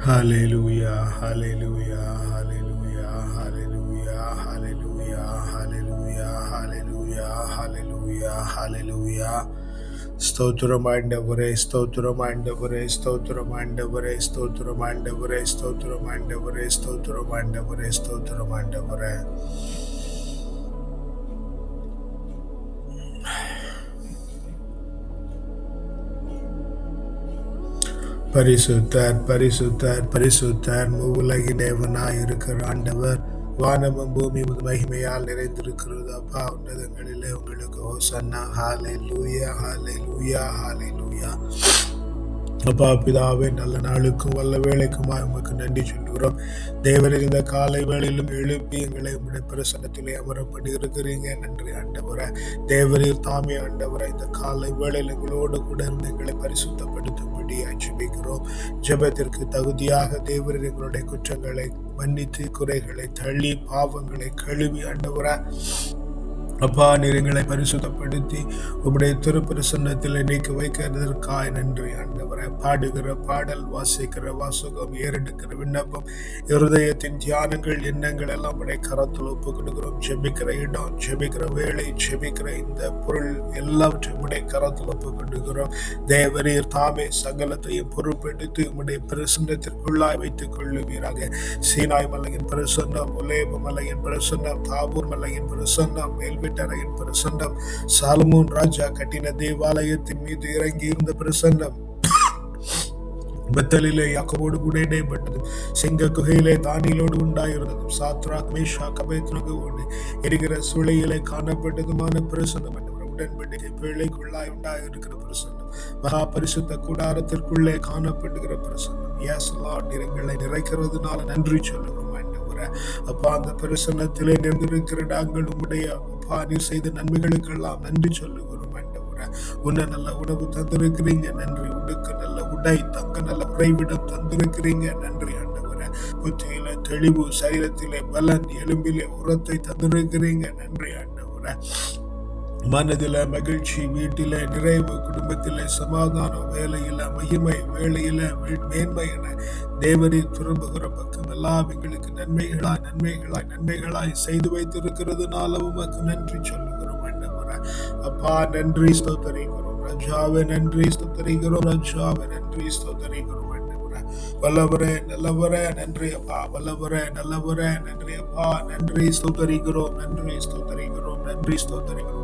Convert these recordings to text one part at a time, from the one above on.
Hallelujah, hallelujah, hallelujah, hallelujah, hallelujah, hallelujah, hallelujah, hallelujah, hallelujah. ಸ್ತೋತ್ರಮಾಂಡವರೇ ಸ್ತೋತ್ರಮಾಂಡವರೇ ಸ್ತೋತ್ರಮಾಂಡವರೇ ಸ್ತೋತ್ರಮಾಂಡವರೇ ಸ್ತೋತ್ರಮಾಂಡವರೇ ಸ್ತೋತ್ರಮಾಂಡವರೇ ಸ್ತೋತ್ರಮಾಂಡವರೇ பரிசுத்தர் பரிசுத்தர் பரிசுத்தர் உலகின் தேவனாய் இருக்கிற ஆண்டவர் வானமும் பூமி மகிமையால் நிறைந்திருக்கிறது அப்பா. உன்னதங்களிலே உங்களுக்கு ஹோசன்னா. ஹாலை லூயா ஹாலை லூயா ஹாலே லூயா அப்பா பிதாவே நல்ல நாளுக்கும் வல்ல வேலைக்குமாய் உமக்கு நன்றி சொல்கிறோம் தேவர் இந்த காலை வேளையிலும் எழுப்பி எங்களை உங்களுடைய பிரசனத்திலே அமர பண்ணியிருக்கிறீங்க. நன்றி ஆண்டவரை. தேவரீர் தாமே ஆண்டவரை. இந்த காலை வேளையில் எங்களோடு கூட இருந்து எங்களை பரிசுத்தப்படுத்தும்படி அச்சுமிக்கிறோம் ஜெபத்திற்கு தகுதியாக தேவரீர் எங்களுடைய குற்றங்களை மன்னித்து குறைகளை தள்ளி பாவங்களை கழுவி ஆண்டவரை. அப்பா நிறங்களை பரிசுத்தப்படுத்தி உம்முடைய திருப்பிரசன்னத்தில் நீக்கி வைக்கிறதற்காய் நன்றி. ஆண்டவரை பாடுகிற பாடல் வாசிக்கிற வாசகம் ஏறெடுக்கிற விண்ணப்பம் இருதயத்தின் தியானங்கள் எண்ணங்கள் எல்லாம் உடைய கரத்தில் ஒப்பு கொடுக்கிறோம். ஜெபிக்கிற இடம் ஜெபிக்கிற வேலை ஜெபிக்கிற இந்த பொருள் எல்லாவற்றையும் உடைய கரத்தில் ஒப்பு கொடுக்கிறோம். தேவரீர் தாமே சகலத்தையும் பொறுப்பெடுத்து உம்முடைய பிரசன்னத்திற்குள்ளாய் வைத்துக் கொள்ளுவீராக. சீனாய் மலையின் பிரசன்னம் உலேப மலையின் பிரசன்னம் தாபூர் மலையின் பிரசன்னம் மேல்வி வீட்டறையின் பிரசன்னம். சாலமோன் ராஜா கட்டின தேவாலயத்தின் மீது இறங்கி இருந்த பிரசன்னம். பெத்தலிலே யாக்கோடு கூட இடைப்பட்டது. சிங்க குகையிலே தானியலோடு உண்டாயிருந்ததும் சாத்ரா மேஷா கபேத்னகோடு எரிகிற சுளையிலே காணப்பட்டதுமான பிரசன்னம் என்ற உடன்படிக்கை பிள்ளைக்குள்ளாய் உண்டாயிருக்கிற பிரசன்னம். மகா பரிசுத்த கூடாரத்திற்குள்ளே காணப்படுகிற பிரசன்னம். எஸ் லார்ட் நிறங்களை நிறைக்கிறதுனால நன்றி சொல்லுகிறோம் ஆண்டவரே அப்பா அந்த பிரசன்னத்திலே நின்றிருக்கிற நாங்கள் உம்முடைய அப்பா நீ செய்த நன்மைகளுக்கெல்லாம் நன்றி சொல்லுகிறோம் ஆண்டவரே. உன்ன நல்ல உணவு தந்திருக்கிறீங்க நன்றி. உனக்கு நல்ல உடை தங்க நல்ல உறைவிடம் தந்திருக்கிறீங்க நன்றி ஆண்டவரே. புத்தியில தெளிவு சரீரத்திலே பலன் எலும்பிலே உரத்தை தந்திருக்கிறீங்க நன்றி ஆண்டவரே. மனதில மகிழ்ச்சி வீட்டில நிறைவு குடும்பத்தில சமாதானம் வேலையில மகிமை வேலையில மேன்மை என தேவரை திரும்புகிற பக்கம் எல்லாம் எங்களுக்கு நன்மைகளாய் நன்மைகளாய் நன்மைகளாய் செய்து வைத்திருக்கிறதுனால உமக்கு நன்றி சொல்லுகிறோம் ஆண்டவரே அப்பா நன்றி ஸ்தோத்தரிக்கிறோம் ரஜாவை நன்றி ஸ்தோத்தரிக்கிறோம் ரஜாவை நன்றி ஸ்தோத்தரிக்கிறோம் வல்லவரே நல்லவரே நன்றி அப்பா. வல்லவரே நல்லவரே நன்றி அப்பா. நன்றி ஸ்தோத்தரிக்கிறோம் நன்றி ஸ்தோத்தரிக்கிறோம் நன்றி ஸ்தோத்தரிக்கிறோம்.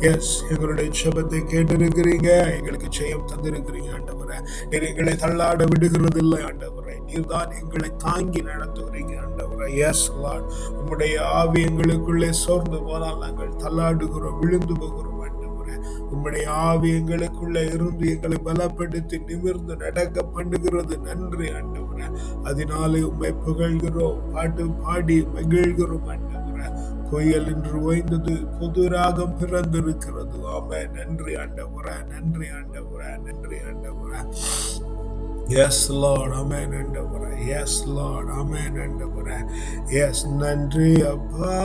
எஸ் எங்களுடைய ஜெபத்தை கேட்டிருக்கிறீங்க. எங்களுக்கு ஜெயம் தந்திருக்கிறீங்க ஆண்டவரை. நீர் எங்களை தள்ளாட விடுகிறது இல்லை ஆண்டவரை. நீர் தான் எங்களை தாங்கி நடத்துகிறீங்க ஆண்டவரை. எஸ் லார்ட் உம்முடைய ஆவி எங்களுக்குள்ளே சோர்ந்து போனால் நாங்கள் தள்ளாடுகிறோம் விழுந்து போகிறோம் உம்முடைய ஆவி எங்களுக்குள்ள இருந்து எங்களை பலப்படுத்தி நிமிர்ந்து நடக்க பண்ணுகிறது. நன்றி ஆண்டவரை. அதனாலே உண்மை புகழ்கிறோம் பாட்டு பாடி மகிழ்கிறோம் ஆண்டவர். புயல் என்று ஓய்ந்தது புது ராகம் பிறந்திருக்கிறது. ஆமே நன்றி ஆண்டவரா நன்றி ஆண்டவரா நன்றி ஆண்டவரா. எஸ் லார்ட் அமேன் ஆண்டவர. எஸ் லார்ட் அமேன் ஆண்டவர. எஸ் நன்றி அப்பா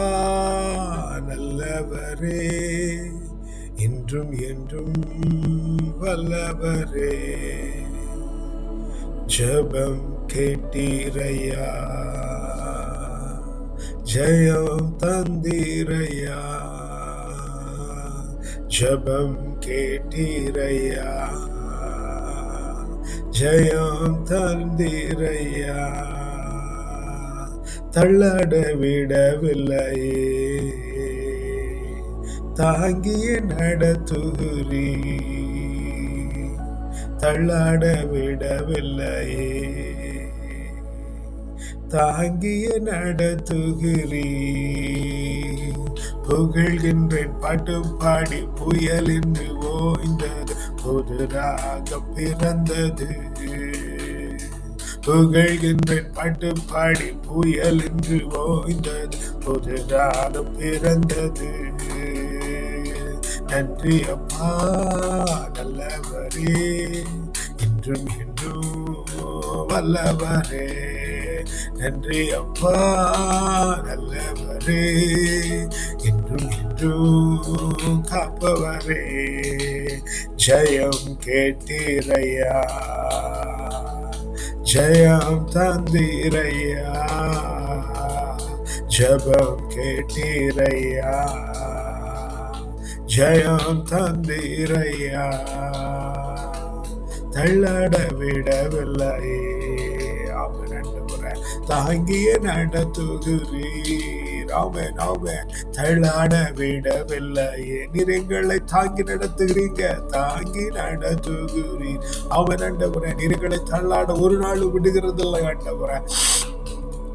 நல்லவரே. இன்றும் என்றும் வல்லவரே. ஜபம் கேட்டீரையா? ஜெயம் தந்தீரையா ஜபம் கேட்டீரையா ஜெயம் தந்தீரையா தள்ளட விடவில்லையே தாங்கிய நடத்துகிறீ தள்ளாட விடவில்லையே தாங்கிய நடத்துகிறீ புகழ்கின்றேன் பாட்டு பாடி புயல் என்று ஓய்ந்தது. புதுராக பிறந்தது. புகழ்கின்றேன் பாட்டு பாடி புயல் என்று ஓய்ந்தது. புதுராக பிறந்தது. நன்றி அம்மா நல்லவரே. இன்றும் இன்றும் வல்லவரே. நன்றி அப்பா நல்லவரே. என்றும் என்றும் காப்பவரே. ஜெயம் கேட்டீரையா. ஜெயம் தந்தீரையா. ஜபம் கேட்டீரையா. ஜெயம் தந்தீரையா. தள்ளட விடவில்லை. தாங்கிய நடத்துகிறீர். ஆமென் ஆமென். தள்ளாட விடவில்லையே. நீர் எங்களை தாங்கி நடத்துகிறீங்க. தாங்கி நடத்துகிறீர். அவன் ஆண்டவரே. நீர்களை தள்ளாட ஒரு நாள் விடுகிறதில்லை ஆண்டவரே.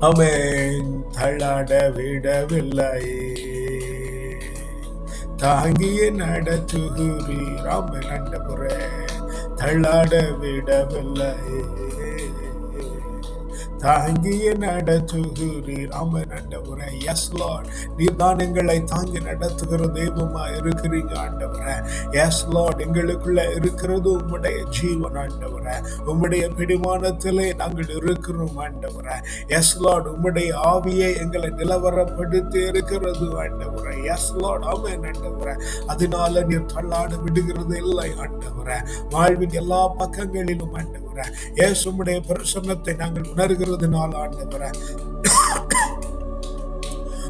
அவன் தள்ளாட விடவில்லையே. தாங்கிய நடத்துகிறீர். ஆமென் ஆண்டவரே. தள்ளாட விடவில்லையே. தாங்கிய நடத்துகிறீர் அமர் ஆண்டவரே. எஸ் லார்ட் நீர் தான் எங்களை தாங்கி நடத்துகிற தெய்வமா இருக்கிறீங்க ஆண்டவரே. எஸ் லார்ட் எங்களுக்குள்ள இருக்கிறது உம்முடைய ஜீவன் ஆண்டவரே. உம்முடைய பிடிமானத்திலே நாங்கள் இருக்கிறோம் ஆண்டவரே. எஸ் லார்ட் உம்முடைய ஆவியை எங்களை நிலவரப்படுத்தி இருக்கிறது ஆண்டவரே. எஸ் லார்ட் ஆமென் ஆண்டவரே. அதனால நீர் தள்ளாட விடுகிறது இல்லை ஆண்டவரே. வாழ்வின் எல்லா பக்கங்களிலும் ஆண்டவரே. ஏசு உம்முடைய பிரசன்னத்தை நாங்கள் உணர்கிறதுனால ஆண்டவரே.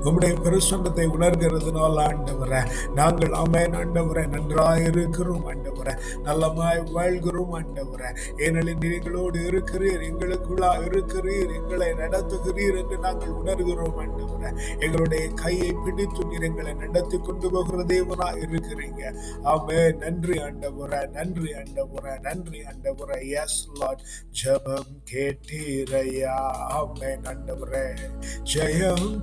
உம்முடைய பிரசன்னத்தை உணர்கிறதுனால ஆண்டவரை நாங்கள் அமேன் ஆண்டவரே நன்றாக இருக்கிறோம் ஆண்டவரே. நல்லமாய் வாழ்கிறோம் ஆண்டவரே. ஏனெனில் நீங்களோடு இருக்கிறீர் எங்களுக்குள்ளா இருக்கிறீர் எங்களை நடத்துகிறீர் என்று நாங்கள் உணர்கிறோம் ஆண்டவரே. எங்களுடைய கையை பிடித்து நீர் எங்களை நடத்தி கொண்டு போகிற தேவனா இருக்கிறீங்க. ஆமே நன்றி ஆண்டவரே நன்றி ஆண்டவரே நன்றி ஆண்டவரே. எஸ் லார்ட் ஜபம் கேட்டீரையா? ஆமே ஆண்டவரே. ஜெயம்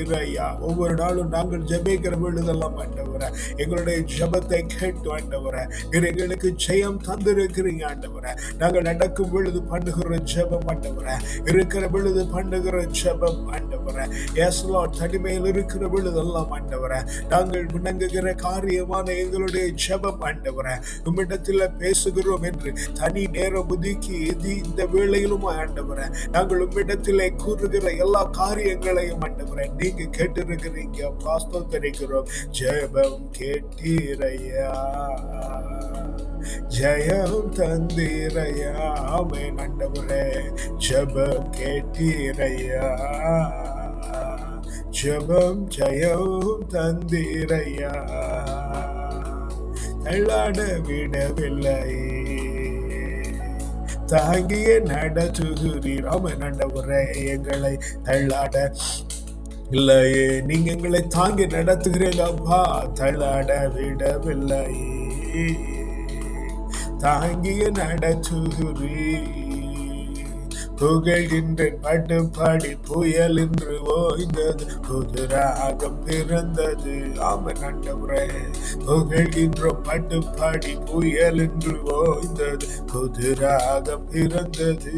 தந்தீரையா ஒவ்வொரு நாளும் நாங்கள் ஜெபிக்கிற பொழுதெல்லாம் ஆண்டவர. எங்களுடைய ஜபத்தை கேட்டு ஆண்டவர. நீர் எங்களுக்கு ஜெயம் தந்திருக்கிறீங்க ஆண்டவர. நாங்கள் நடக்கும் பொழுது பண்ணுகிற ஜபம் ஆண்டவர. இருக்கிற பொழுது பண்ணுகிற ஜபம் ஆண்டவர. ஏசலா தனிமையில் இருக்கிற பொழுதெல்லாம் ஆண்டவர. நாங்கள் முன்னங்குகிற காரியமான எங்களுடைய ஜபம் ஆண்டவர. உம்மிடத்தில் பேசுகிறோம் என்று தனி நேரம் ஒதுக்கி இது இந்த வேளையிலும் ஆண்டவர. நாங்கள் உம்மிடத்திலே கூறுகிற எல்லா காரியங்களையும் ஆண்டவர நீ நீங்க கேட்டிருக்கிறீங்க பாஸ்தோத்தரிக்கிறோம் ஜெபம் கேட்டீரையா? ஜெயம் தந்தீரையா? ஆமே நண்டவரே ஜெபம் கேட்டீரையா? ஜெபம் ஜெயம் தந்தீரையா? தள்ளாட விடவில்லை. தாங்கிய நடத்துகிறீர் ஆமென் ஆண்டவரே எங்களை தள்ளாட இல்லையே நீங்க எங்களை தாங்கி நடத்துகிறீங்க அப்பா தள்ளாட விடவில்லையே தாங்கிய நடத்துகிறீர். புகழ்கின்றேன் பாட்டு பாடி புயல் என்று ஓய்ந்தது. புது பிறந்தது. ஆமன் ஆண்டவரே புகழ்கின்றோம் பாட்டு பாடி புயல் என்று ஓய்ந்தது. புது பிறந்தது.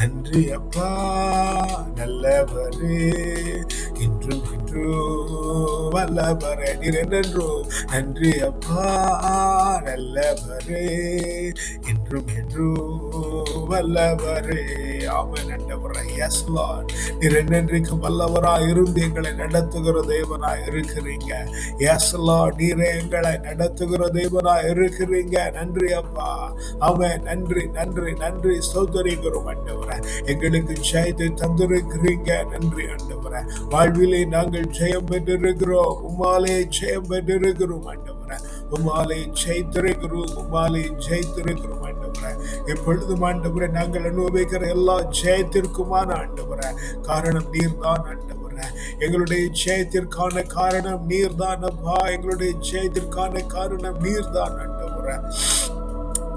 நன்றி அப்பா நல்லவரே. இன்றும் இன்றும் வல்லவரே. நிறநன்றோ நன்றி அப்பா நல்லவரே. இன்றும் என்றும் வல்லவரே. ஆமென் ஆண்டவரே எஸ் லார்ட் நிறநன்றிக்கு வல்லவராய் இருந்து எங்களை நடத்துகிற தேவனாய் இருக்கிறீங்க. எஸ் லார்ட் நீரே எங்களை நடத்துகிற தேவனாய் இருக்கிறீங்க. நன்றி அப்பா அவன் நன்றி நன்றி. நன்றி சௌதரிகிறோம் ஆண்டவரே. எங்களுக்கு ஜெயத்தை தந்திருக்கிறீங்க. நன்றி ஆண்டவர. வாழ்விலே நாங்கள் ஜெயம் பெற்றிருக்கிறோம். உமாலே ஜெயம் பெற்றிருக்கிறோம் ஆண்டவர. உமாலே ஜெயித்திருக்கிறோம். உமாலே ஜெயித்திருக்கிறோம் ஆண்டவர. எப்பொழுதும் ஆண்டவர நாங்கள் அனுபவிக்கிற எல்லா ஜெயத்திற்குமான ஆண்டவர. காரணம் நீர்தான் ஆண்டவரே. எங்களுடைய ஜெயத்திற்கான காரணம் நீர்தான் அப்பா. எங்களுடைய ஜெயத்திற்கான காரணம் நீர்தான் ஆண்டவரே.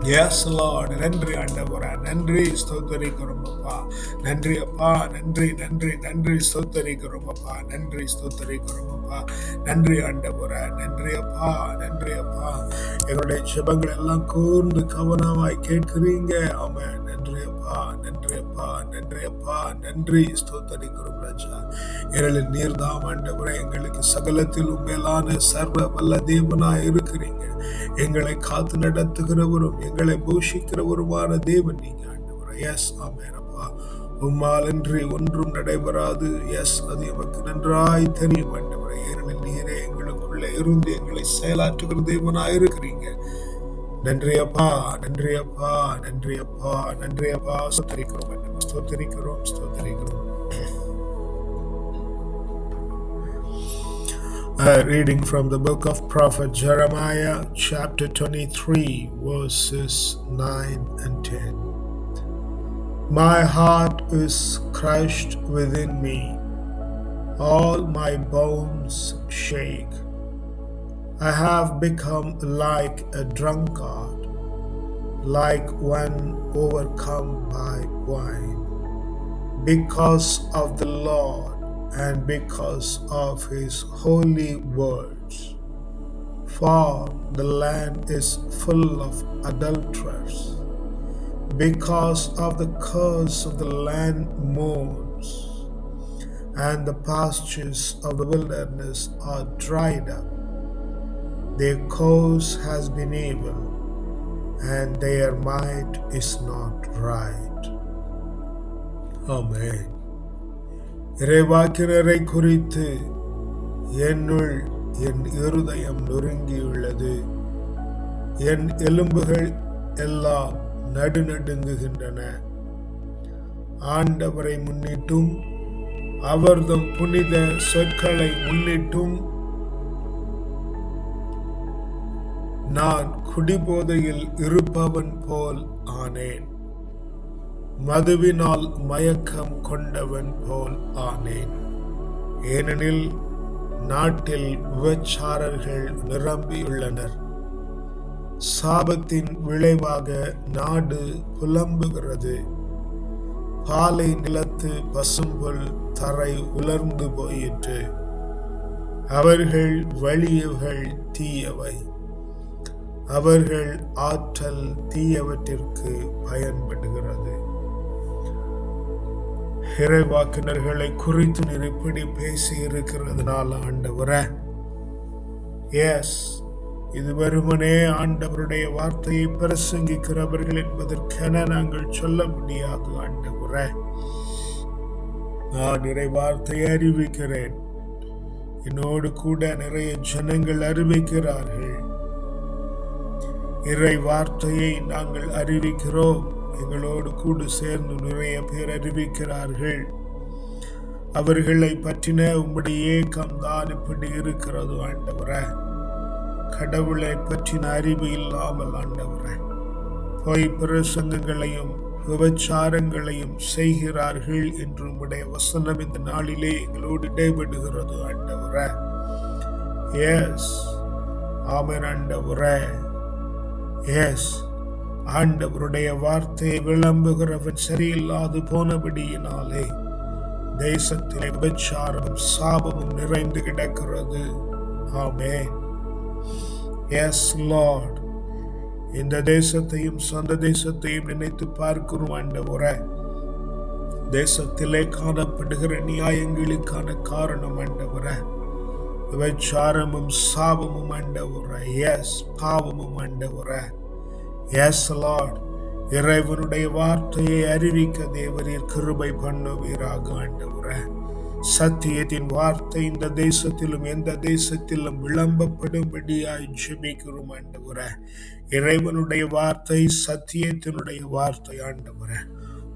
எஸ் லார்ட் நன்றி ஆண்டவரா. நன்றி ஸ்தோத்தரிக்கிறோம் அப்பா நன்றி அப்பா. நன்றி நன்றி நன்றி ஸ்தோத்தரிக்கிறோம் அப்பா நன்றி ஸ்தோத்தரிக்கிறோம் அப்பா நன்றி ஆண்டவரா. நன்றி அப்பா. நன்றி அப்பா. எங்களுடைய ஜெபங்கள் எல்லாம் கூர்ந்து கவனமாய் கேட்கிறீங்க. அவன் நன்றி அப்பா நன்றி அப்பா நன்றி. அப்பா நன்றி ஸ்தோத்தரிக்கிறோம் ராஜா எங்களில் நீர்தாம் ஆண்டவரே எங்களுக்கு சகலத்தில் மேலான சர்வ வல்ல தேவனாய் இருக்கிறீங்க. எங்களை காத்து நடத்துகிறவரும் எங்களை போஷிக்கிறவருமான தேவன் நீங்க ஆண்டவரே. எஸ் ஆமென் அப்பா. உம்மாலன்றி ஒன்றும் நடைபெறாது. எஸ் அது எமக்கு நன்றாய் தெரியும் ஆண்டவரே. ஏனெனில் நீரே எங்களுக்குள்ளே இருந்து எங்களை செயலாற்றுகிற தேவனா இருக்கிறீங்க. நன்றி அப்பா நன்றி அப்பா நன்றி அப்பா நன்றி அப்பா ஸ்தோத்தரிக்கிறோம் ஆண்டவரே. ஸ்தோத்தரிக்கிறோம் ஸ்தோத்தரிக்கிறோம் Uh, reading from the book of prophet Jeremiah, chapter 23, verses 9 and 10. My heart is crushed within me, all my bones shake. I have become like a drunkard, like one overcome by wine, because of the Lord and because of his holy words. For the land is full of adulterers. Because of the curse of the land mourns, and the pastures of the wilderness are dried up. Their cause has been evil, and their might is not right. Amen. இறைவாக்கினரை குறித்து என்னுள் என் இருதயம் நொறுங்கியுள்ளது என் எலும்புகள் எல்லாம் நடுநடுங்குகின்றன ஆண்டவரை முன்னிட்டும் அவர்தம் புனித சொற்களை முன்னிட்டும் நான் குடிபோதையில் இருப்பவன் போல் ஆனேன். மதுவினால் மயக்கம் கொண்டவன் போல் ஆனேன். ஏனெனில் நாட்டில் விபச்சாரர்கள் நிரம்பியுள்ளனர். சாபத்தின் விளைவாக நாடு புலம்புகிறது. பாலை நிலத்து பசும்புல் தரை உலர்ந்து போயிற்று. அவர்கள் வலியவர்கள் தீயவை. அவர்கள் ஆற்றல் தீயவற்றிற்கு பயன்படுகிறது. இறைவாக்கினர்களை குறித்து நீர் இப்படி பேசி இருக்கிறதுனால ஆண்டவர. எஸ் இது வெறுமனே ஆண்டவருடைய வார்த்தையை பிரசங்கிக்கிறவர்கள் என்பதற்கென நாங்கள் சொல்ல முடியாது ஆண்டவர. நான் இறை வார்த்தையை அறிவிக்கிறேன். என்னோடு கூட நிறைய ஜனங்கள் அறிவிக்கிறார்கள். இறை வார்த்தையை நாங்கள் அறிவிக்கிறோம். எங்களோடு கூட சேர்ந்து நிறைய பேர் அறிவிக்கிறார்கள். அவர்களை பற்றின உம்முடைய ஏக்கம் தான் இப்படி இருக்கிறது ஆண்டவர. கடவுளை பற்றின அறிவு இல்லாமல் ஆண்டவர. பொய் பிரசங்கங்களையும் விபச்சாரங்களையும் செய்கிறார்கள் என்று உம்முடைய வசனம் இந்த நாளிலே எங்களோடு இடைபெடுகிறது ஆண்டவர. எஸ் ஆமன் ஆண்டவர. எஸ் ஆண்டவருடைய வார்த்தையை விளம்புகிறவன் சரியில்லாது போனபடியினாலே தேசத்திலே விபச்சாரமும் சாபமும் நிறைந்து கிடக்கிறது. ஆமே எஸ் லார்ட் இந்த தேசத்தையும் சொந்த தேசத்தையும் நினைத்து பார்க்கிறோம் ஆண்டவரே. தேசத்திலே காணப்படுகிற நியாயங்களுக்கான காரணம் ஆண்டவரே. விபச்சாரமும் சாபமும் அண்டவுற எஸ் பாவமும் அண்டவுற எஸ் லார்ட் இறைவனுடைய வார்த்தையை அறிவிக்க தேவரீர் கிருபை பண்ணுவீராக ஆண்டவரே சத்தியத்தின் வார்த்தை இந்த தேசத்திலும் எந்த தேசத்திலும் விளம்பப்படும்படியாய் ஜெபிக்கிறோம் ஆண்டவர இறைவனுடைய வார்த்தை சத்தியத்தினுடைய வார்த்தை ஆண்டவர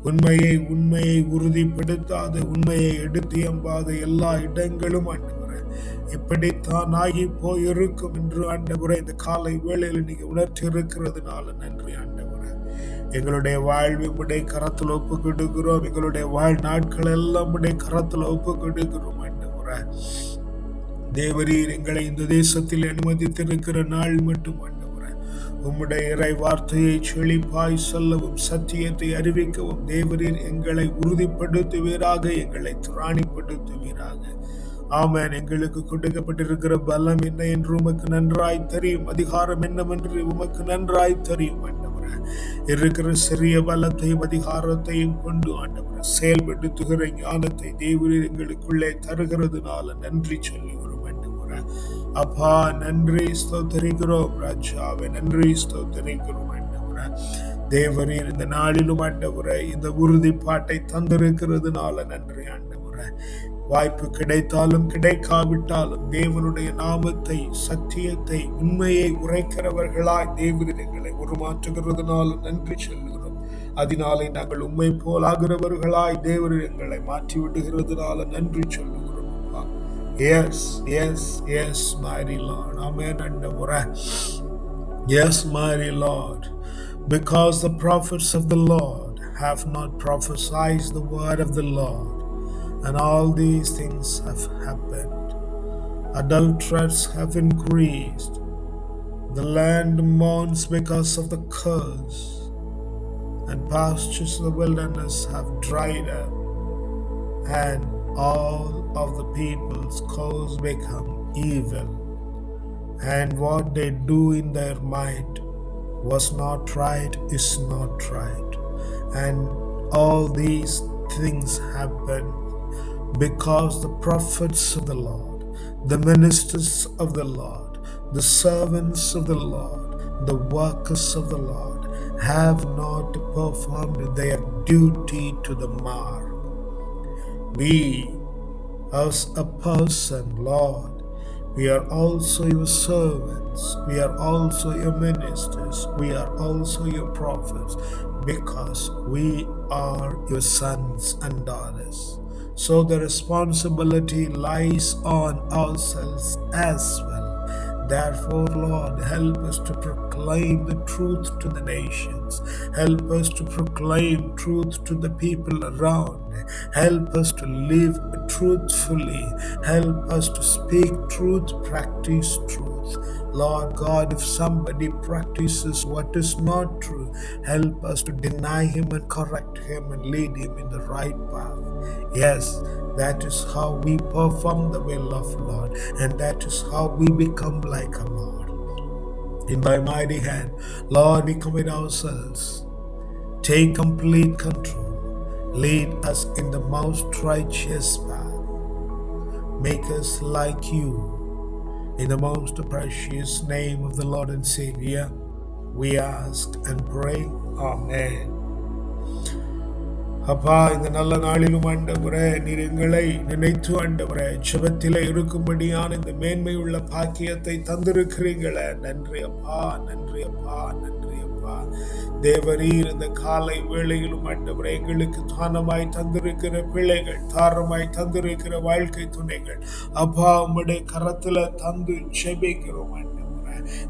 உண்மையை உண்மையை உறுதிப்படுத்தாத உண்மையை எடுத்து எம்பாத எல்லா இடங்களும் ஆண்டவர இப்படித்தான் ஆகி போயிருக்கும் என்று ஆண்டவரை இந்த காலை வேளையில் நீங்க உணர்ச்சி இருக்கிறதுனால நன்றி ஆண்டவரை. எங்களுடைய வாழ்வு உடைய கரத்தில் ஒப்பு கொடுக்கிறோம் எங்களுடைய வாழ் நாட்கள் எல்லாம் உடைய கரத்தில் ஒப்பு கொடுக்கிறோம் ஆண்டவரை. தேவரீர் எங்களை இந்த தேசத்தில் அனுமதித்திருக்கிற நாள் மட்டும் ஆண்டவரே. உம்முடைய இறை வார்த்தையை செழிப்பாய் சொல்லவும் சத்தியத்தை அறிவிக்கவும் தேவரீர் எங்களை உறுதிப்படுத்துவீராக எங்களை திராணிப்படுத்துவீராக. ஆமென். எங்களுக்கு கொடுக்கப்பட்டிருக்கிற பலம் என்ன என்று உமக்கு நன்றாய் தெரியும். அதிகாரம் என்னவென்று உமக்கு நன்றாய் தெரியும் ஆண்டவரே. இருக்கிற சிறிய பலத்தையும் அதிகாரத்தையும் கொண்டு ஆண்டவரே செயல்படுத்துகிற ஞானத்தை தேவரீர் எங்களுக்குள்ளே தருகிறதுனால நன்றி சொல்லுகிறோம் ஆண்டவரே. அப்பா நன்றி ஸ்தோத்தரிக்கிறோம் ராஜாவை நன்றி ஸ்தோத்தரிக்கிறோம் ஆண்டவர. தேவரீர் இந்த நாளிலும் ஆண்டவரே இந்த உறுதிப்பாட்டை தந்திருக்கிறதுனால நன்றி ஆண்டவரே. வாய்ப்பு கிடைத்தாலும் கிடைக்காவிட்டாலும் தேவனுடைய நாமத்தை சத்தியத்தை உண்மையை உரைக்கிறவர்களாய் தேவன் எங்களை உருமாற்றுகிறதுனால நன்றி சொல்லுகிறோம். அதனாலே நாங்கள் உண்மை போலாகிறவர்களாய் தேவன் எங்களை மாற்றி விடுகிறதுனால நன்றி சொல்லுகிறோம் எஸ் எஸ் எஸ் மாரி லார்ட் நண்ட முறை yes mighty because the the prophets of the Lord have not prophesied the word of the Lord, and all these things have happened. Adulterers have increased. The land mourns because of the curse, and pastures of the wilderness have dried up, and all of the people's cause become evil. And what they do in their might was not right is not right. And all these things happen because the prophets of the lord the ministers of the lord the servants of the lord the workers of the lord have not performed their duty to the mark we as a person lord we are also your servants. We are also your ministers. We are also your prophets because we are your sons and daughters. So the responsibility lies on ourselves as well. Therefore, Lord, help us to proclaim the truth to the nations. Help us to proclaim truth to the people around. Help us to live truthfully. Help us to speak truth, practice truth. Lord God, if somebody practices what is not true, help us to deny him and correct him and lead him in the right path. Yes, that is how we perform the will of Lord, and that is how we become like a Lord. In thy mighty hand, Lord, we commit ourselves. Take complete control. Lead us in the most righteous path. Make us like you. In the most precious name of the Lord and Savior, we ask and pray. Amen. அப்பா இந்த நல்ல நாளிலும் ஆண்டவரே நீர் எங்களை நினைத்து ஆண்டவரே சுபத்தில இருக்கும்படியான இந்த மேன்மையுள்ள பாக்கியத்தை தந்திருக்கிறீங்களே. நன்றி அப்பா நன்றி அப்பா நன்றி அப்பா. தேவரீர் இந்த காலை வேளையிலும் ஆண்டவரே எங்களுக்கு தானமாய் தந்திருக்கிற பிள்ளைகள் தாரமாய் தந்திருக்கிற வாழ்க்கை துணைகள் அப்பா உம்முடைய கரத்துல தந்து செபிக்கிறோம் ஆண்டவரே.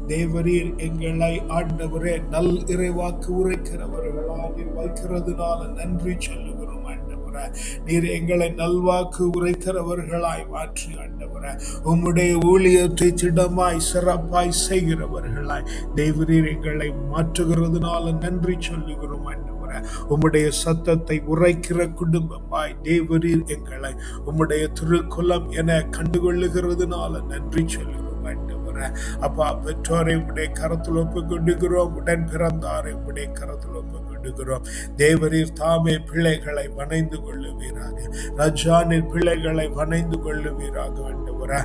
தேவரீர் எங்களை ஆண்டவரே நல் இறைவாக்கு உரைக்கிறவர்களா வைக்கிறதுனால நன்றி சொல்லுகிறோம் ஆண்டவரே. நீர் எங்களை நல்வாக்கு உரைக்கிறவர்களாய் மாற்றி ஆண்டவரே. உம்முடைய ஊழியத்தை திடமாய் சிறப்பாய் செய்கிறவர்களாய் தேவரீர் எங்களை மாற்றுகிறதுனால நன்றி சொல்லுகிறோம் ஆண்டவரே. உம்முடைய சத்தத்தை உரைக்கிற குடும்பமாய் தேவரீர் எங்களை உம்முடைய திருக்குலம் என கண்டுகொள்ளுகிறதுனால நன்றி சொல்லுகிறோம் ஆண்டவர். அப்பா பெற்றோரை உடைய கரத்தில் ஒப்பு கொண்டுகிறோம் உடன் பிறந்தாரை உடைய கரத்தில் ஒப்பு கொண்டுகிறோம் தேவரீர் தாமே பிள்ளைகளை வணைந்து கொள்ளுவீராக. ரஜானின் பிள்ளைகளை வணைந்து கொள்ளுவீராக ஆண்டவரே.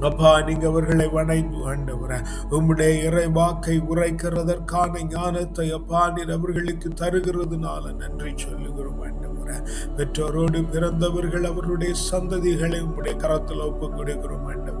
அப்பா நீங்க அவர்களை வணைந்து ஆண்டவரே. உம்முடைய இறை வாக்கை உரைக்கிறதற்கான ஞானத்தை அப்பா நீர் அவர்களுக்கு தருகிறதுனால நன்றி சொல்லுகிறோம் ஆண்டவரே. பெற்றோரோடு பிறந்தவர்கள் அவருடைய சந்ததிகளை உம்முடைய கரத்தில் ஒப்பு கொடுக்கிறோம் ஆண்டவரே.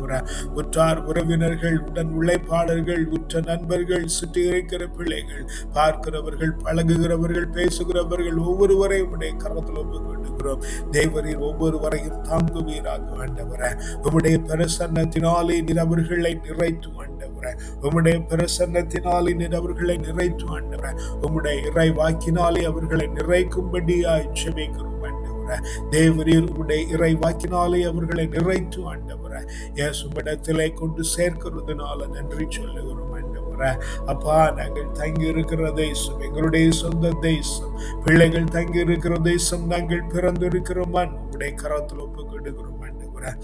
உற்றார் உறவினர்கள் உடன் உழைப்பாளர்கள் உற்ற நண்பர்கள் சுற்றி இருக்கிற பிள்ளைகள் பார்க்கிறவர்கள் பழகுகிறவர்கள் பேசுகிறவர்கள் ஒவ்வொருவரையும் உடைய கரத்தில் ஒப்புக் கொடுக்கிறோம். தேவரின் ஒவ்வொருவரையும் தாங்குவீராக ஆண்டவரே. உம்முடைய பிரசன்னத்தினாலே நீர் அவர்களை நிறைத்து ஆண்டவரே. உம்முடைய பிரசன்னத்தினாலே நீர் அவர்களை நிறைத்து ஆண்டவரே. உம்முடைய இறை வாக்கினாலே அவர்களை நிறைக்கும்படியாய் ஜெபிக்கிறோம் தேவரீர் உம்முடைய இறை வாக்கினாலே அவர்களை நிறைத்து ஆண்டவர. இயேசுமிடத்திலே கொண்டு சேர்க்கிறதுனால நன்றி சொல்லுகிறோம் ஆண்டவர. அப்பா நாங்கள் தங்கி இருக்கிற தேசம் எங்களுடைய சொந்த தேசம் பிள்ளைகள் தங்கி இருக்கிற தேசம் நாங்கள் பிறந்திருக்கிறோமா? மண் உடைய கரத்தில் ஒப்பு ஆண்டவர.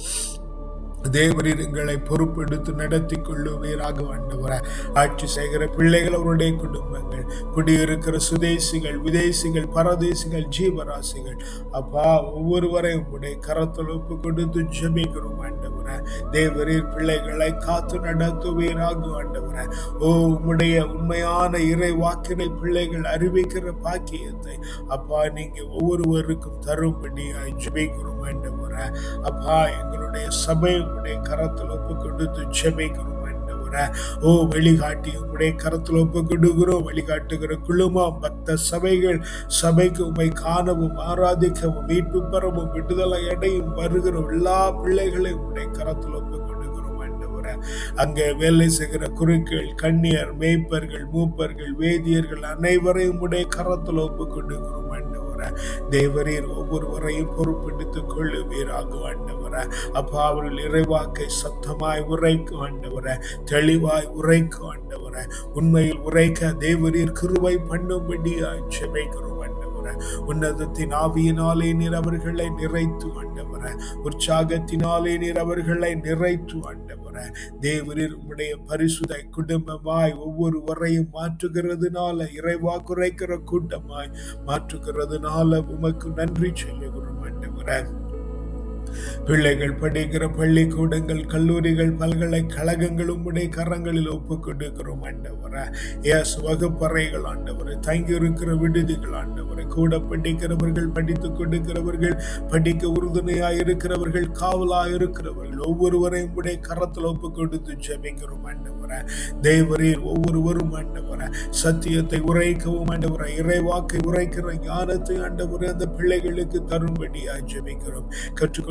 தேவரீர் எங்களை பொறுப்பெடுத்து நடத்தி கொள்ளுவீராக ஆண்டவர. ஆட்சி செய்கிற பிள்ளைகள் அவருடைய குடும்பங்கள் குடியிருக்கிற சுதேசிகள் விதேசிகள் பரதேசிகள் ஜீவராசிகள். அப்பா ஒவ்வொருவரையும் உடைய கரத்தில் ஒப்பு கொடுத்து ஜெபிக்கிறோம் ஆண்டவர. தேவரீர் பிள்ளைகளை காத்து நடத்துவீராக ஆண்டவர. ஓ உம்முடைய உண்மையான இறை வாக்கினை பிள்ளைகள் அறிவிக்கிற பாக்கியத்தை அப்பா நீங்க ஒவ்வொருவருக்கும் தரும்படியாய் ஜபிக்கிறோம் ஆண்டவர. அப்பா எங்களுடைய சபை உம்முடைய கரத்தில் ஒப்பு கொடுத்து செபிக்கிறோம் ஓ வழிகாட்டி உம்முடைய கரத்தில் ஒப்பு கொடுக்கிறோம் வழிகாட்டுகிற குழுமம் பக்த சபைகள் சபைக்கு உண்மை காணவும் ஆராதிக்கவும் மீட்பு பெறவும் விடுதலை அடையும் வருகிற எல்லா பிள்ளைகளையும் உம்முடைய கரத்தில் ஒப்பு அங்கே வேலை செய்கிற குருக்கள் கண்ணியர் மேய்ப்பர்கள் மூப்பர்கள் வேதியர்கள் அனைவரையும் உடைய கரத்தில் ஒப்பு கொடுக்கிறோம் ஆண்டவரே தேவரீர் ஒவ்வொருவரையும் பொறுப்பெடுத்துக் கொள்ளுவீராக ஆண்டவரே. அப்பா அவர்கள் இறைவாக்கை சத்தமாய் உரைக்கும் ஆண்டவரே. தெளிவாய் உரைக்கும் ஆண்டவரே. உண்மையில் உரைக்க தேவரீர் கிருவை பண்ணும்படியாய் செமைக்கிறோம் ஆண்டவரே. உன்னதத்தின் ஆவியினாலே நீர் அவர்களை நிறைத்து ஆண்டவர. உற்சாகத்தினாலே நீர் அவர்களை நிறைத்து ஆண்டவர. தேவரீர் உம்முடைய பரிசுதை குடும்பமாய் ஒவ்வொருவரையும் மாற்றுகிறதுனால இறைவா குறைக்கிற கூட்டமாய் மாற்றுகிறதுனால உமக்கு நன்றி சொல்லுகிறோம் ஆண்டவரே. பிள்ளைகள் படிக்கிற பள்ளிக்கூடங்கள் கல்லூரிகள் பல்கலைக்கழகங்கள் உம்முடைய கரங்களில் ஒப்புக் கொடுக்கிறோம் ஆண்டவரே. எஸ் வகுப்பறைகள் ஆண்டவர். தங்கியிருக்கிற விடுதிகள் ஆண்டவர். கூட படிக்கிறவர்கள் படித்துக் கொடுக்கிறவர்கள் படிக்க உறுதுணையாக இருக்கிறவர்கள் காவலாக இருக்கிறவர்கள் ஒவ்வொருவரையும் உடைய கரத்தில் ஒப்புக் கொடுத்து ஜெபிக்கிறோம் ஆண்டவர. தேவரீர் ஒவ்வொருவரும் ஆண்டவர. சத்தியத்தை உரைக்கவும் ஆண்டவர. இறைவாக்கை உரைக்கிற ஞானத்தை ஆண்டவரை அந்த பிள்ளைகளுக்கு தரும்படியாக ஜெபிக்கிறோம்.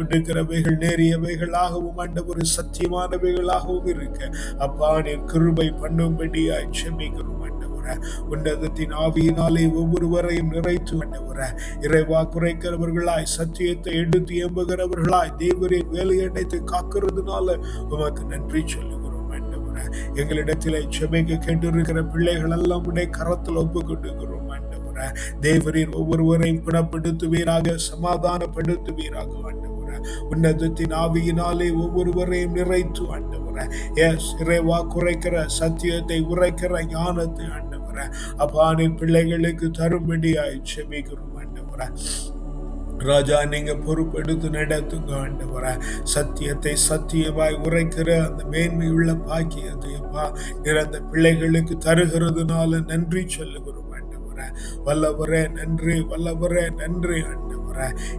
கண்டுக்கிறவைகள் நேரியவைகளாகவும் ஆண்டவர் சத்தியமானவைகளாகவும் இருக்க. அப்பா நீர் கிருபை பண்ணும்படியாய் ஜெபிக்கிறோம் ஆண்டவர. உன்னதத்தின் ஆவியினாலே ஒவ்வொருவரையும் நிறைத்து ஆண்டவர. இறைவா குறைக்கிறவர்களாய் சத்தியத்தை எடுத்து எம்புகிறவர்களாய் தேவரின் வேலையடைத்து காக்கிறதுனால உமக்கு நன்றி சொல்லுகிறோம் ஆண்டவரை. எங்களிடத்திலே செபிக்க கேட்டிருக்கிற பிள்ளைகள் எல்லாம் உடைய கரத்தில் ஒப்பு கொண்டுகிறோம் ஆண்டவரை. தேவரின் ஒவ்வொருவரையும் குணப்படுத்துவீராக சமாதானப்படுத்துவீராக ஆண்டவரை. உன்னதத்தின் ஆவியினாலே ஒவ்வொருவரையும் நிறைத்து ஆண்டவரை. எஸ் இறைவா குறைக்கிற சத்தியத்தை உரைக்கிற ஞானத்தை ஆண்டவர. அப்பானி பிள்ளைகளுக்கு தரும்படியாய் செபிக்கிறோம் ஆண்டவர. ராஜா நீங்க பொறுப்பெடுத்து நடத்துங்க ஆண்டவர. சத்தியத்தை சத்தியமாய் உரைக்கிற அந்த மேன்மையுள்ள பாக்கியத்தை அப்பா நீர் பிள்ளைகளுக்கு தருகிறதுனால நன்றி சொல்லுகிறோம் ஆண்டவர. வல்லவரே நன்றி வல்லவரே நன்றி ஆண்டவரே.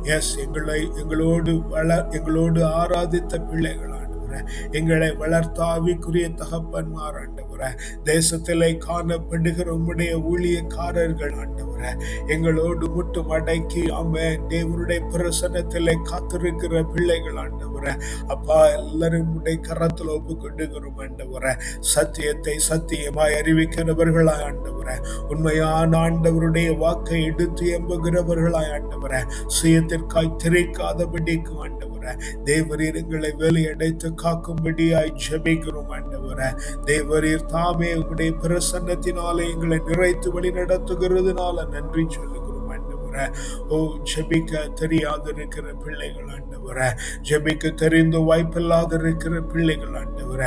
எஸ் எங்களை எங்களோடு வள எங்களோடு ஆராதித்த பிள்ளைகள் எங்களை வளர்த்தாவிக்குரிய தகப்பன்மார் ஆண்டவரே. தேசத்திலே காணப்படுகிற உம்முடைய ஊழியக்காரர்கள் ஆண்டவர. எங்களோடு முட்டும் அடக்கி அம்மே தேவனுடைய பிரசனத்திலே காத்திருக்கிற பிள்ளைகள் ஆண்டவர. அப்பா எல்லாரும் உடைய கரத்தில் ஒப்பு கொண்டுகிறோம் ஆண்டவரே. சத்தியத்தை சத்தியமாய் அறிவிக்கிறவர்களாய் ஆண்டவர. உண்மையான ஆண்டவருடைய வாக்கை எடுத்து எம்புகிறவர்களாய் ஆண்டவர. சுயத்திற்காய் திரைக்காதபடிக்கு ஆண்டவர். தேவரீர் எங்களை வேலையடைத்து காக்கும்படியாய் ஜெபிக்கிறோம் ஆண்டவரே. தேவரீர் தாமே உடைய பிரசன்னத்தினாலே எங்களை நிறைத்து வழி நடத்துகிறதுனால நன்றி சொல்லு. ஓ ஜெபிக்க தெரியாத இருக்கிற பிள்ளைகள் ஆண்டவர. ஜெபிக்க தெரிந்த வாய்ப்பில்லாத இருக்கிற பிள்ளைகள் ஆண்டவர.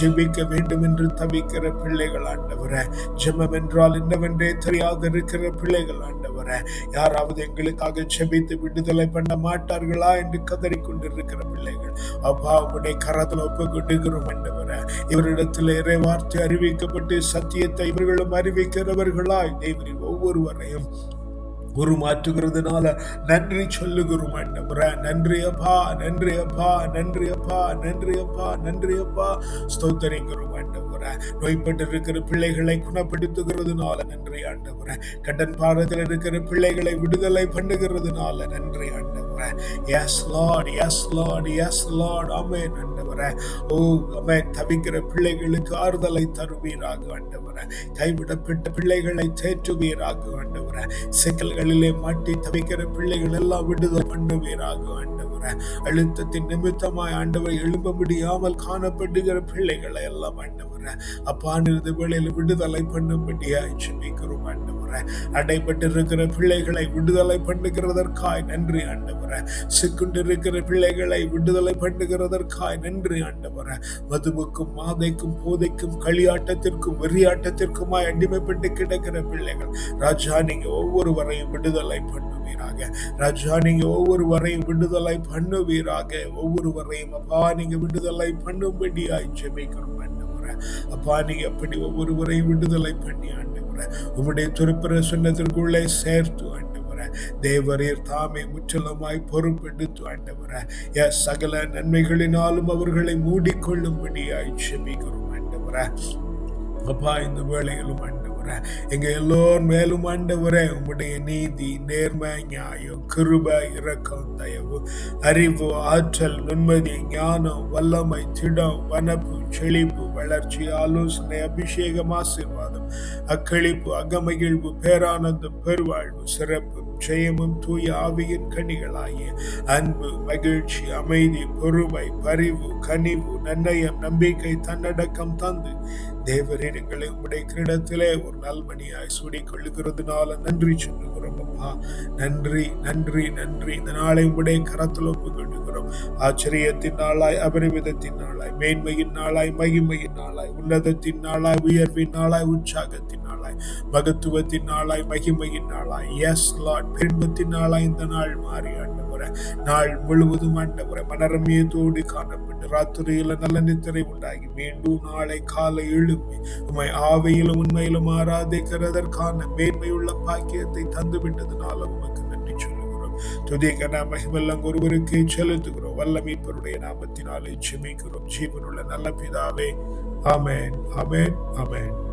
ஜெபிக்க வேண்டும் என்று தவிக்கிற பிள்ளைகள் ஆண்டவர. ஜெபம் என்றால் என்னவென்றே தெரியாத இருக்கிற பிள்ளைகள் ஆண்டவர. யாராவது எங்களுக்காக ஜெபித்து விடுதலை பண்ண மாட்டார்களா என்று கதறி கொண்டிருக்கிற பிள்ளைகள். அப்பா உடைய கரத்தில் ஒப்புக்கொண்டுகிறோம் ஆண்டவர. ஆண்டவரே இவரிடத்தில் இறை வார்த்தை அறிவிக்கப்பட்டு சத்தியத்தை இவர்களும் அறிவிக்கிறவர்களாய் தேவரின் ஒவ்வொருவரையும் குரு மாற்றுகிறதுனால நன்றி சொல்லுகிறோம் ஆண்டவரே நன்றி அப்பா நன்றி அப்பா நன்றி அப்பா நன்றி அப்பா நன்றி அப்பா. ஸ்தோத்தரிக்கிறோம் நோய்பட்டு நோய்பட்டிருக்கிற பிள்ளைகளை குணப்படுத்துகிறதுனால நன்றி ஆண்டவர. கடன் பாரத்தில் இருக்கிற பிள்ளைகளை விடுதலை பண்ணுகிறதுனால நன்றி ஆண்டவர. Yes lord yes lord yes lord amen ஆண்டவர. ஓ அமே தவிக்கிற பிள்ளைகளுக்கு ஆறுதலை தருவீராக ஆண்டவர. கைவிடப்பட்ட பிள்ளைகளை தேற்றுவீராக ஆண்டவர. சிக்கல்களிலே மாட்டி தவிக்கிற பிள்ளைகள் எல்லாம் விடுதலை பண்ணுவீராக ஆண்டவர. அழுத்தத்தின் நிமித்தமாய் ஆண்டவர் எழும்ப முடியாமல் காணப்படுகிற பிள்ளைகளை எல்லாம் ஆண்டவர் அப்பா நிறுத்த வேளையில் விடுதலை பண்ணும்படியாய் ஜெபிக்கிறோம் ஆண்டவரே. அடைபட்டிருக்கிற பிள்ளைகளை விடுதலை பண்ணுகிறதற்காய் நன்றி ஆண்டவரே. சிக்குண்டிருக்கிற பிள்ளைகளை விடுதலை பண்ணுகிறதற்காய் நன்றி ஆண்டவரே. மதுவுக்கும் மாதைக்கும் போதைக்கும் களியாட்டத்திற்கும் வெறியாட்டத்திற்குமாய் அடிமைப்பட்டு கிடக்கிற பிள்ளைகள் ராஜா நீங்க ஒவ்வொருவரையும் விடுதலை பண்ணுவீராக. ராஜா நீங்க ஒவ்வொருவரையும் விடுதலை பண்ணுவீராக. ஒவ்வொருவரையும் அப்பா நீங்க விடுதலை பண்ணும்படியாய் ஜெபிக்கிறோம் ஆண்டவரே. அப்பா நீ அப்படி ஒவ்வொருவரை விடுதலை பண்ணி ஆண்டவரே. உம்முடைய திருப்பிர சொன்னதற்குள்ளே சேர்த்து ஆண்டவரே. தேவரீர் தாமே முற்றிலுமாய் பொறுப்பெடுத்து ஆண்டவர. சகல நன்மைகளினாலும் அவர்களை மூடிக்கொள்ளும்படியாய் செபிக்கிறோம் ஆண்டவர. அப்பா இந்த வேளையிலும் ஆண்டவரே எங்க எல்லோரும் மேலும் ஆண்டவரே உங்களுடைய நீதி நேர்மை நியாயம் கிருப இரக்கம் தயவு அறிவு ஆற்றல் நிம்மதி ஞானம் வல்லமை திடம் வனப்பு செழிப்பு வளர்ச்சி ஆலோசனை அபிஷேகம் ஆசீர்வாதம் அக்களிப்பு அகமகிழ்வு பேரானந்தம் பெருவாழ்வு சிறப்பு ஜெயமும் தூய ஆவியின் கனிகளாகிய அன்பு மகிழ்ச்சி அமைதி பொறுமை பரிவு கனிவு நன்னயம் நம்பிக்கை தன்னடக்கம் தந்து தேவரீர் எங்களை உம்முடைய கிரீடத்திலே ஒரு நல்மணியாய் சூடிக் கொள்ளுகிறதுனால நன்றி சொல்லுகிறோம் அப்பா நன்றி நன்றி நன்றி. இந்த நாளை உம்முடைய கரத்தில் ஒப்புக் கொள்ளுகிறோம் ஆச்சரியத்தின் நாளாய் அபரிமிதத்தின் நாளாய் மேன்மையின் நாளாய் மகிமையின் நாளாய் உன்னதத்தின் நாளாய் உயர்வின் நாளாய் உற்சாகத்தின் நாளாய் மகத்துவத்தின் நாளாய் மகிமையின் நாளாய். எஸ் லாட் பெரும்பத்தின் நாளாய் இந்த நாள் மாறியாடு ஆண்டவரே. நாள் முழுவதும் ஆண்டவரே மனரமியத்தோடு காணப்பட்டு ராத்திரியில நல்ல நித்திரை உண்டாகி மீண்டும் நாளை காலை எழுப்பி உமை ஆவையிலும் உண்மையிலும் ஆராதிக்கிறதற்கான மேன்மையுள்ள பாக்கியத்தை தந்து விட்டதுனால உமக்கு நன்றி சொல்லுகிறோம். துதிக்க நாம் மகிமெல்லாம் ஒருவருக்கே செலுத்துகிறோம். வல்ல மீட்பருடைய நாமத்தினாலே செமிக்கிறோம் ஜீவனுள்ள நல்ல பிதாவே அமேன் அமேன் அமேன்